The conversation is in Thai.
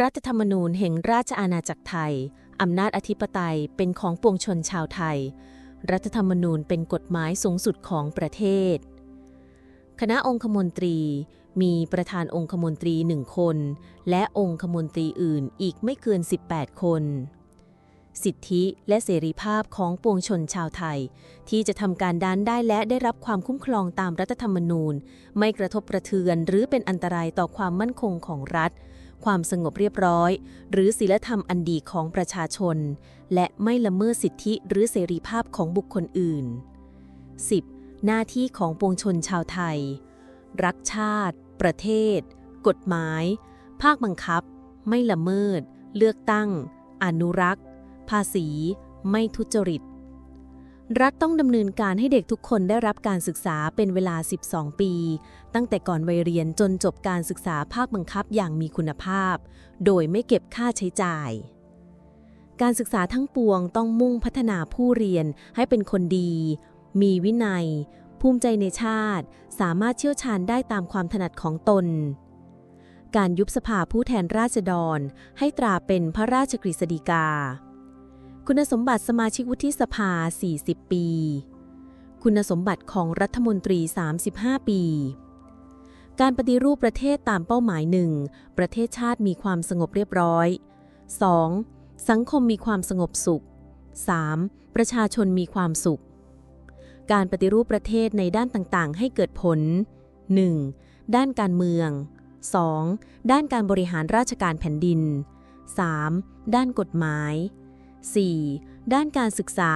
รัฐธรรมนูญแห่งราชอาณาจักรไทย อำนาจอธิปไตยเป็นของปวงชนชาวไทย รัฐธรรมนูญเป็นกฎหมายสูงสุดของประเทศ คณะองคมนตรี มีประธานองคมนตรีหนึ่งคน และองคมนตรีอื่นอีกไม่เกิน 18 คน สิทธิและเสรีภาพของปวงชนชาวไทย ที่จะทำการด้านได้และได้รับความคุ้มครองตามรัฐธรรมนูญ ไม่กระทบกระเทือนหรือเป็นอันตรายต่อความมั่นคงของรัฐ ความสงบเรียบร้อย หรือศีลธรรมอันดีของประชาชน และไม่ละเมิดสิทธิหรือเสรีภาพของบุคคลอื่น 10. หน้าที่ของปวงชนชาวไทย รักชาติ ประเทศ กฎหมาย ภาคบังคับ ไม่ละเมิด เลือกตั้ง อนุรักษ์ ภาษี ไม่ทุจริต รัฐต้องดำเนินการให้เด็กทุกคนได้รับการศึกษาเป็นเวลา 12 ปี ตั้งแต่ก่อนวัยเรียนจนจบการศึกษาภาคบังคับอย่างมีคุณภาพ โดยไม่เก็บค่าใช้จ่าย การศึกษาทั้งปวงต้องมุ่งพัฒนาผู้เรียนให้เป็นคนดี มีวินัย ภูมิใจในชาติ สามารถเชี่ยวชาญได้ตามความถนัดของตน การยุบสภาผู้แทนราษฎร ให้ตราเป็นพระราชกฤษฎีกา คุณสมบัติสมาชิกวุฒิสภา 40 ปี คุณสมบัติของรัฐมนตรี 35 ปี การปฏิรูปประเทศตามเป้าหมายหนึ่งประเทศชาติมีความสงบเรียบร้อย 2. สังคมมีความสงบสุข 3. ประชาชนมีความสุข การปฏิรูปประเทศในด้านต่างๆ ให้เกิดผล 1. ด้านการเมือง 2. ด้านการบริหารราชการแผ่นดิน 3. ด้านกฎหมาย 4. ด้านการศึกษา